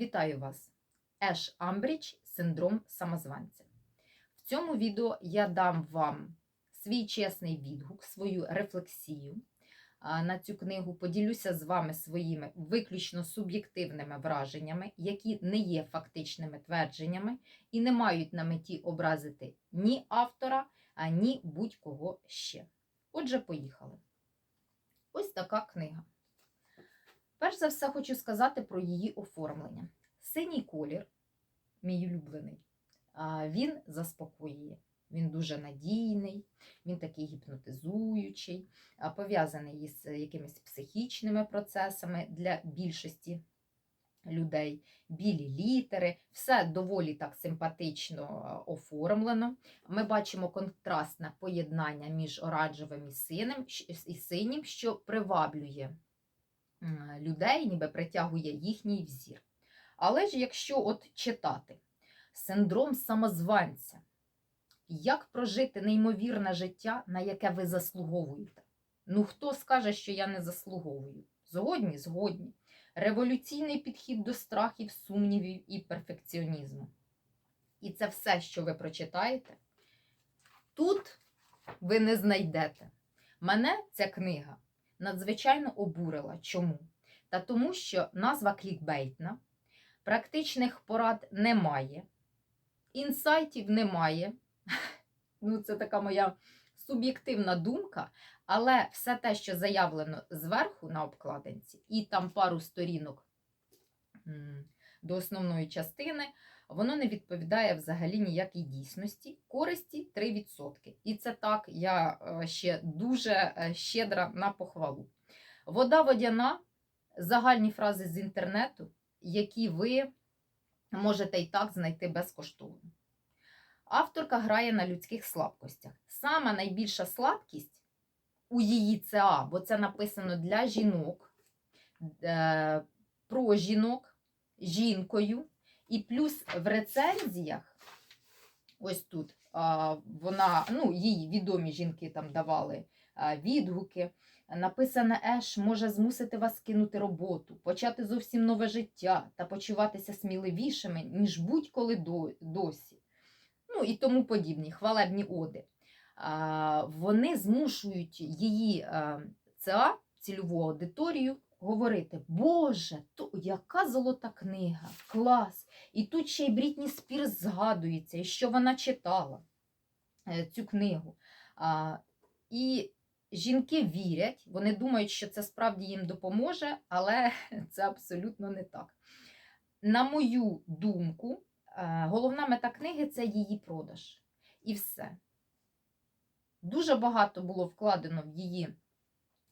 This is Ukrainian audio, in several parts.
Вітаю вас! Еш Амбрідж синдром самозванця. В цьому відео я дам вам свій чесний відгук, свою рефлексію на цю книгу. Поділюся з вами своїми виключно суб'єктивними враженнями, які не є фактичними твердженнями і не мають на меті образити ні автора, ані будь-кого ще. Отже, поїхали. Ось така книга. Перш за все, хочу сказати про її оформлення. Синій колір, мій улюблений, він заспокоює. Він дуже надійний, він такий гіпнотизуючий, пов'язаний із якимись психічними процесами для більшості людей. Білі літери, все доволі так симпатично оформлено. Ми бачимо контрастне поєднання між оранжевим і синим, щ- і синім, що приваблює людей, ніби притягує їхній взір. Але ж якщо от читати синдром самозванця, як прожити неймовірне життя, на яке ви заслуговуєте? Ну, хто скаже, що я не заслуговую? Згодні, згодні. Революційний підхід до страхів, сумнівів і перфекціонізму. І це все, що ви прочитаєте, тут ви не знайдете. Мене ця книга надзвичайно обурила. Чому? Та тому, що назва клікбейтна, практичних порад немає, інсайтів немає. Ну, це така моя суб'єктивна думка, але все те, що заявлено зверху на обкладинці, і там пару сторінок до основної частини, воно не відповідає взагалі ніякій дійсності. Користі 3%. І це так, я е, ще дуже е, щедра на похвалу. Вода водяна, загальні фрази з інтернету, які ви можете і так знайти безкоштовно. Авторка грає на людських слабкостях. Сама найбільша слабкість у її ЦА, бо це написано для жінок, е, про жінок, жінкою. І плюс в рецензіях, ось тут, вона, ну, їй відомі жінки там давали відгуки. Написане Еш може змусити вас кинути роботу, почати зовсім нове життя та почуватися сміливішими, ніж будь-коли досі. Ну і тому подібні хвалебні оди. Вони змушують її ЦА, цільову аудиторію, говорити: Боже, то яка золота книга, клас! І тут ще й Брітні Спірс згадується, і що вона читала е, цю книгу. І жінки вірять, вони думають, що це справді їм допоможе, але це абсолютно не так. На мою думку, е, головна мета книги це її продаж. І все. Дуже багато було вкладено в її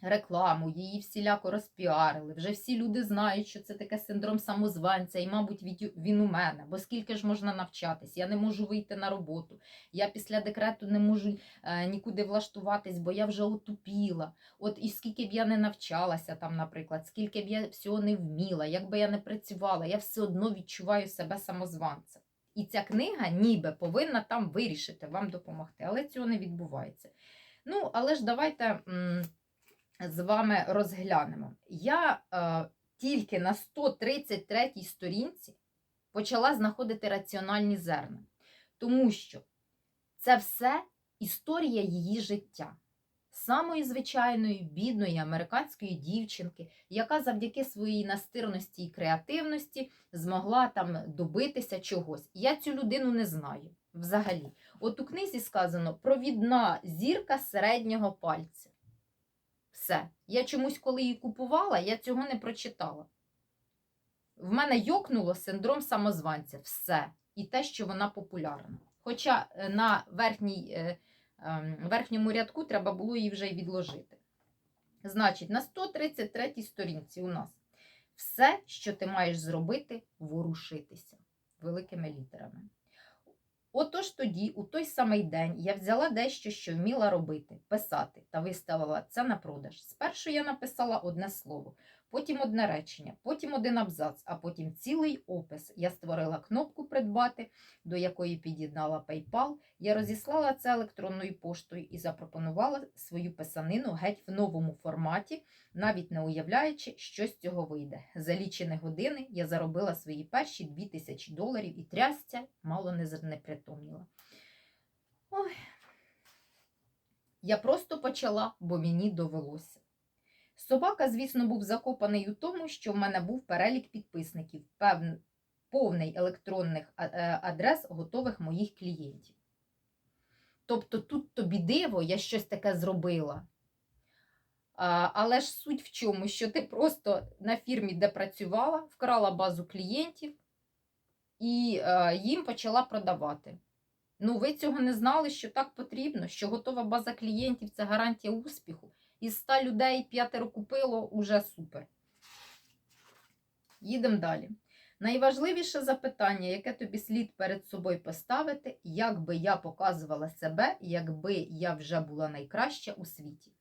рекламу, її всіляко розпіарили. Вже всі люди знають, що це таке синдром самозванця, і, мабуть, він у мене. Бо скільки ж можна навчатись? Я не можу вийти на роботу. Я після декрету не можу е, нікуди влаштуватись, бо я вже отупіла. От і скільки б я не навчалася там, наприклад, скільки б я всього не вміла, як би я не працювала, я все одно відчуваю себе самозванцем. І ця книга ніби повинна там вирішити, вам допомогти, але цього не відбувається. Ну, але ж давайте з вами розглянемо. Я е, тільки на 133 сторінці почала знаходити раціональні зерна, тому що це все історія її життя. Самої звичайної бідної американської дівчинки, яка завдяки своїй настирності і креативності змогла там добитися чогось. Я цю людину не знаю взагалі. От у книзі сказано провідна зірка середнього пальця. Все. Я чомусь, коли її купувала, я цього не прочитала. В мене йокнуло синдром самозванця. Все. І те, що вона популярна. Хоча е, на верхній, е, ем, верхньому рядку треба було її вже відложити. Значить, на 133 сторінці у нас все, що ти маєш зробити, ворушитися великими літерами. Отож тоді, у той самий день, я взяла дещо, що вміла робити, писати, та виставила це на продаж. Спершу я написала одне слово, потім одне речення, потім один абзац, а потім цілий опис. Я створила кнопку Придбати, до якої під'єднала PayPal. Я розіслала це електронною поштою і запропонувала свою писанину геть в новому форматі, навіть не уявляючи, що з цього вийде. За лічені години я заробила свої перші 2000 доларів і трясця мало не знепритомніла. Ой. Я просто почала, бо мені довелося. Собака, звісно, був закопаний у тому, що в мене був перелік підписників, певн, повний електронних е, адрес готових моїх клієнтів. Тобто тут тобі диво, я щось таке зробила. Але ж суть в чому, що ти просто на фірмі, де працювала, вкрала базу клієнтів і е, їм почала продавати. Ну, ви цього не знали, що так потрібно, що готова база клієнтів це гарантія успіху. Із 100 людей п'ятеро купило уже супер. Їдемо далі. Найважливіше запитання, яке тобі слід перед собою поставити, як би я показувала себе, якби я вже була найкраща у світі.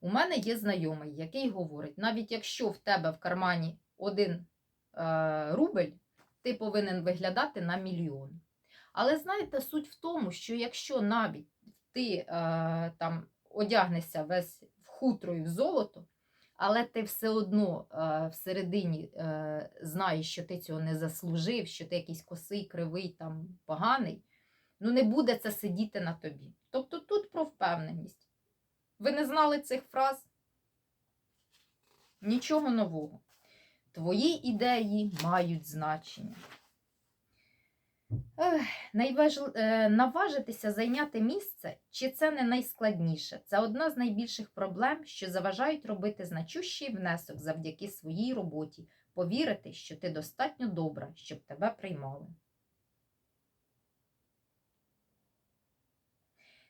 У мене є знайомий, який говорить: навіть якщо в тебе в кармані один е, рубль, ти повинен виглядати на мільйон. Але знаєте, суть в тому, що якщо навіть ти е, там одягнешся весь в хутро і в золото, але ти все одно е, всередині е, знаєш, що ти цього не заслужив, що ти якийсь косий, кривий, там, поганий, ну не буде це сидіти на тобі. Тобто тут про впевненість. Ви не знали цих фраз? Нічого нового. Твої ідеї мають значення. Найваж... е, Наважитися зайняти місце, чи це не найскладніше? Це одна з найбільших проблем, що заважають робити значущий внесок завдяки своїй роботі, повірити, що ти достатньо добра, щоб тебе приймали.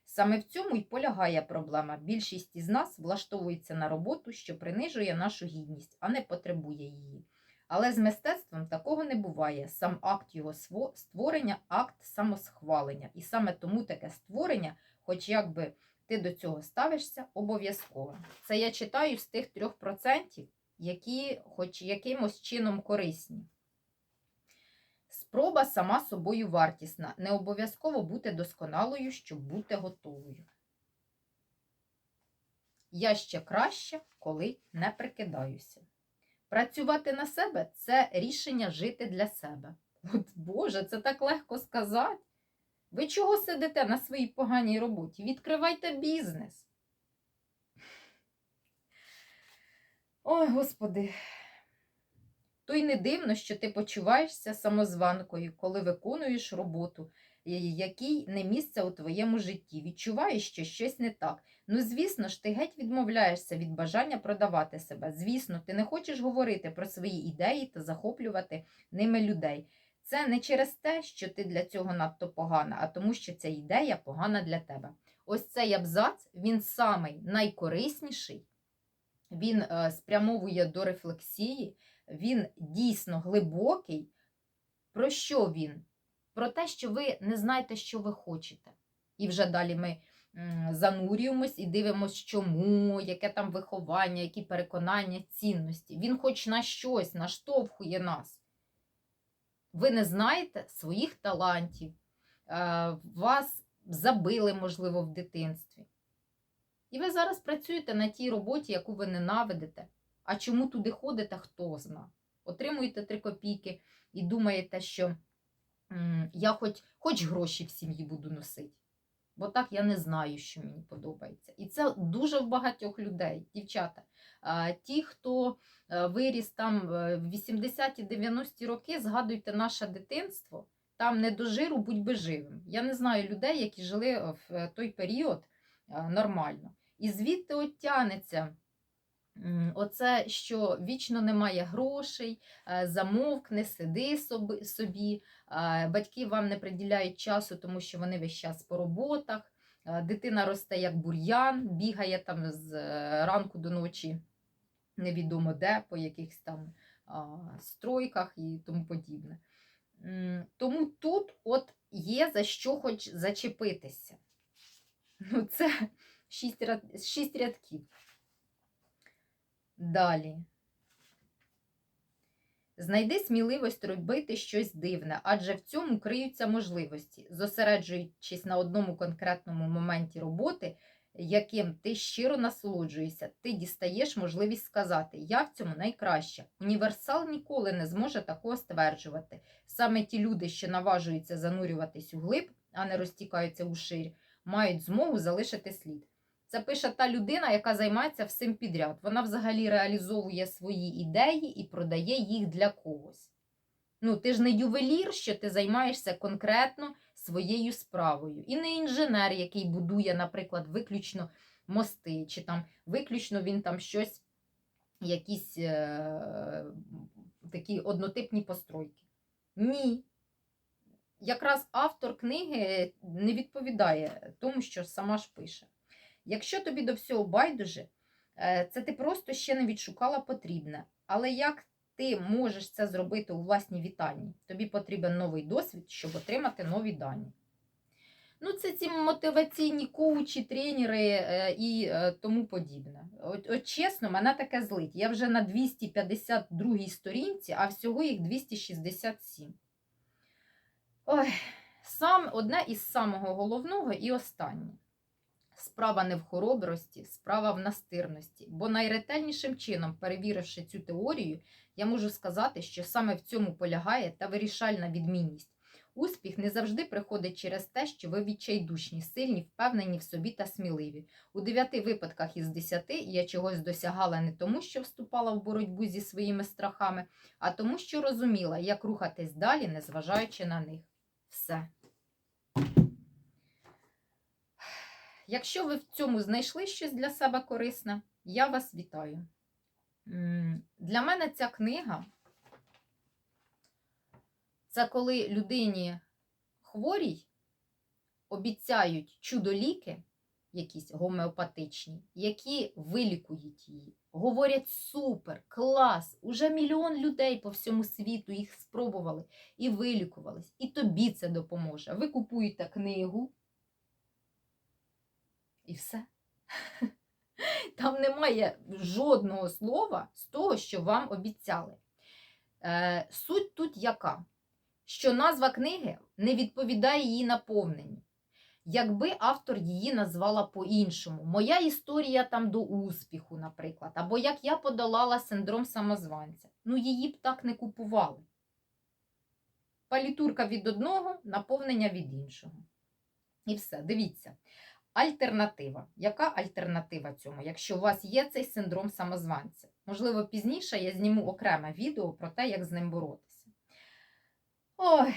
Саме в цьому й полягає проблема. Більшість із нас влаштовується на роботу, що принижує нашу гідність, а не потребує її. Але з мистецтвом такого не буває. Сам акт його створення акт самосхвалення. І саме тому таке створення, хоч якби ти до цього ставишся, обов'язково. Це я читаю з тих 3%, які хоч якимось чином корисні. Спроба сама собою вартісна. Не обов'язково бути досконалою, щоб бути готовою. Я ще краще, коли не прикидаюся. Працювати на себе це рішення жити для себе. От Боже, це так легко сказати. Ви чого сидите на своїй поганій роботі? Відкривайте бізнес. Ой, Господи. То й не дивно, що ти почуваєшся самозванкою, коли виконуєш роботу, і- якій не місце у твоєму житті. Відчуваєш, що щось не так. Ну, звісно ж, ти геть відмовляєшся від бажання продавати себе. Звісно, ти не хочеш говорити про свої ідеї та захоплювати ними людей. Це не через те, що ти для цього надто погана, а тому, що ця ідея погана для тебе. Ось цей абзац, він самий найкорисніший, він е, спрямовує до рефлексії, він дійсно глибокий. Про що він? Про те, що ви не знаєте, що ви хочете. І вже далі ми занурюємось і дивимося, чому, яке там виховання, які переконання, цінності. Він хоч на щось наштовхує нас. Ви не знаєте своїх талантів, е, вас забили, можливо, в дитинстві. І ви зараз працюєте на тій роботі, яку ви ненавидите. А чому туди ходите, хто зна. Отримуєте три копійки і думаєте, що я хоч, хоч гроші в сім'ї буду носити. Бо так я не знаю, що мені подобається. І це дуже в багатьох людей, дівчата. Ті, хто е, виріс там е, в 80-ті 90-ті роки, згадуйте наше дитинство, там не до жиру, будь би живим. Я не знаю людей, які жили в е, той період нормально. І звідти от оце, що вічно немає грошей, е, замовкне, сиди собі- е, батьки вам не приділяють часу, тому що вони весь час по роботах, е, дитина росте як бур'ян, бігає там з ранку до ночі, невідомо де, по якихось там стройках і тому подібне. Тому тут от є за що хоч зачепитися. Ну, це шість рядків. Далі. Знайди сміливість робити щось дивне, адже в цьому криються можливості, зосереджуючись на одному конкретному моменті роботи, яким ти щиро насолоджуєшся, ти дістаєш можливість сказати Я в цьому найкраща. Універсал ніколи не зможе такого стверджувати. Саме ті люди, що наважуються занурюватись у глиб, а не розтікаються у ширь, мають змогу залишити слід. Це пише та людина, яка займається всім підряд. Вона взагалі реалізовує свої ідеї і продає їх для когось. Ну, ти ж не ювелір, що ти займаєшся конкретно своєю справою. І не інженер, який будує, наприклад, виключно мости, чи там виключно він там щось, якісь е- такі однотипні постройки. Ні. Якраз автор книги не відповідає тому, що сама ж пише. Якщо тобі до всього байдуже, е, це ти просто ще не відшукала потрібне. Але як ти можеш це зробити у власній вітальні? Тобі потрібен новий досвід, щоб отримати нові дані. Ну, це ці мотиваційні коучі, тренери е, і е, тому подібне. От, от чесно, мене таке злить. Я вже на 252 сторінці, а всього їх 267. Ой, сам, одне із самого головного і останнє. Справа не в хоробрості, справа в настирності. Бо найретельнішим чином, перевіривши цю теорію, я можу сказати, що саме в цьому полягає та вирішальна відмінність. Успіх не завжди приходить через те, що ви відчайдушні, сильні, впевнені в собі та сміливі. У дев'яти випадках із десяти я чогось досягала не тому, що вступала в боротьбу зі своїми страхами, а тому, що розуміла, як рухатись далі, незважаючи на них. Все. Якщо ви в цьому знайшли щось для себе корисне, я вас вітаю. Для мене ця книга це коли людині хворій обіцяють чудоліки, якісь гомеопатичні, які вилікують її. Говорять супер, клас! Уже мільйон людей по всьому світу їх спробували і вилікувались. І тобі це допоможе. Ви купуєте книгу. І все. Там немає жодного слова з того, що вам обіцяли. Е, Суть тут яка? Що назва книги не відповідає її наповненню. Якби автор її назвала по-іншому, моя історія там до успіху, наприклад, або як я подолала синдром самозванця, ну її б так не купували. Палітурка від одного, наповнення від іншого. І все, дивіться. Альтернатива. Яка альтернатива цьому, якщо у вас є цей синдром самозванця? Можливо, пізніше я зніму окреме відео про те, як з ним боротися. Ой,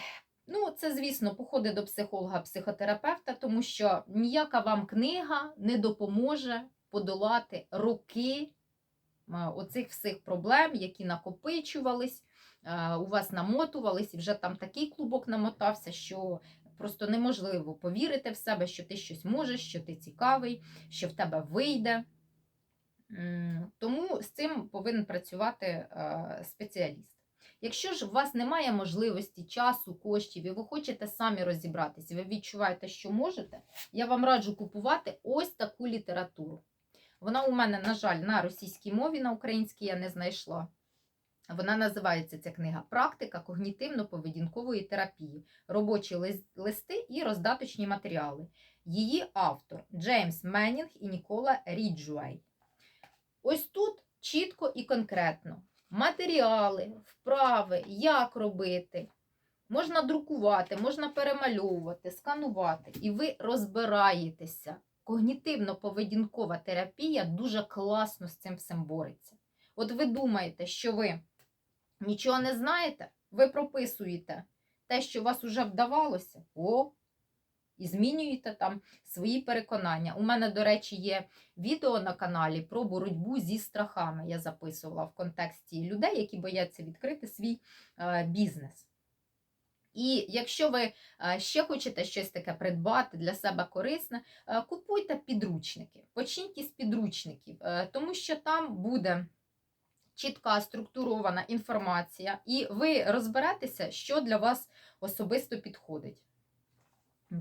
ну це, звісно, походи до психолога-психотерапевта, тому що ніяка вам книга не допоможе подолати роки е, оцих всіх проблем, які накопичувались, е, у вас намотувались, і вже там такий клубок намотався, що Просто неможливо повірити в себе, що ти щось можеш, що ти цікавий, що в тебе вийде. Тому з цим повинен працювати е, спеціаліст. Якщо ж у вас немає можливості, часу, коштів, і ви хочете самі розібратися, ви відчуваєте, що можете, я вам раджу купувати ось таку літературу. Вона у мене, на жаль, на російській мові, на українській я не знайшла. Вона називається ця книга Практика когнітивно-поведінкової терапії, робочі листи і роздаточні матеріали. Її автор Джеймс Меннінг і Нікола Ріджуей. Ось тут чітко і конкретно матеріали, вправи, як робити. Можна друкувати, можна перемальовувати, сканувати, і ви розбираєтеся. Когнітивно-поведінкова терапія дуже класно з цим всім бореться. От ви думаєте, що ви Нічого не знаєте? Ви прописуєте те, що у вас уже вдавалося, о, і змінюєте там свої переконання. У мене, до речі, є відео на каналі про боротьбу зі страхами. Я записувала в контексті людей, які бояться відкрити свій е, бізнес. І якщо ви е, ще хочете щось таке придбати для себе корисне, е, купуйте підручники. Почніть із підручників, тому що там буде чітка структурована інформація, і ви розберетеся, що для вас особисто підходить.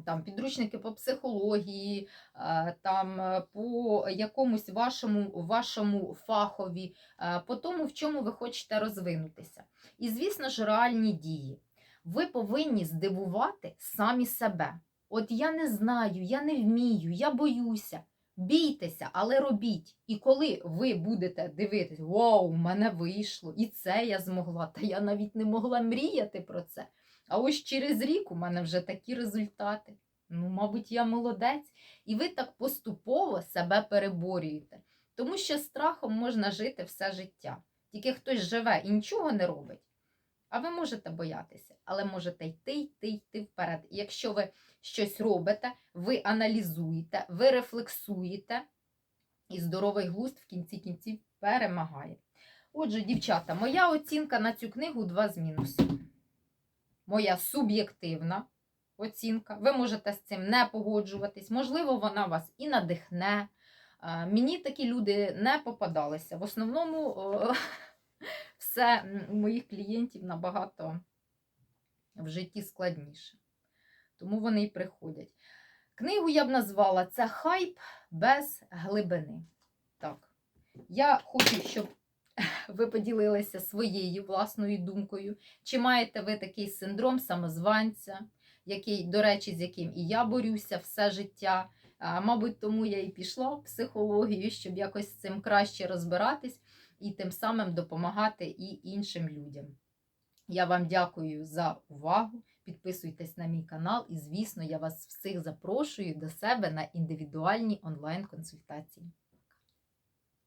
там підручники по психології, е, там е, по якомусь вашому, вашому фахові, е, по тому, в чому ви хочете розвинутися. І, звісно ж, реальні дії. Ви повинні здивувати самі себе. От я не знаю, я не вмію, я боюся. Бійтеся, але робіть. І коли ви будете дивитись, вау, в мене вийшло, і це я змогла, та я навіть не могла мріяти про це. А ось через рік у мене вже такі результати. Ну, мабуть, я молодець. І ви так поступово себе переборюєте. Тому що страхом можна жити все життя. Тільки хтось живе і нічого не робить. А ви можете боятися, але можете йти, йти, йти вперед. І якщо ви щось робите, ви аналізуєте, ви рефлексуєте, і здоровий глузд в кінці кінців перемагає. Отже, дівчата, моя оцінка на цю книгу 2 з мінусом. Моя суб'єктивна оцінка. Ви можете з цим не погоджуватись. Можливо, вона вас і надихне. Е, Мені такі люди не попадалися. В основному е, все у моїх клієнтів набагато в житті складніше. Тому вони й приходять. Книгу я б назвала це хайп без глибини. Так. Я хочу, щоб ви поділилися своєю власною думкою. Чи маєте ви такий синдром самозванця, який, до речі, з яким і я борюся все життя. А, Мабуть, тому я і пішла в психологію, щоб якось з цим краще розбиратись і тим самим допомагати і іншим людям. Я вам дякую за увагу. Підписуйтесь на мій канал, і, звісно, я вас всіх запрошую до себе на індивідуальні онлайн-консультації.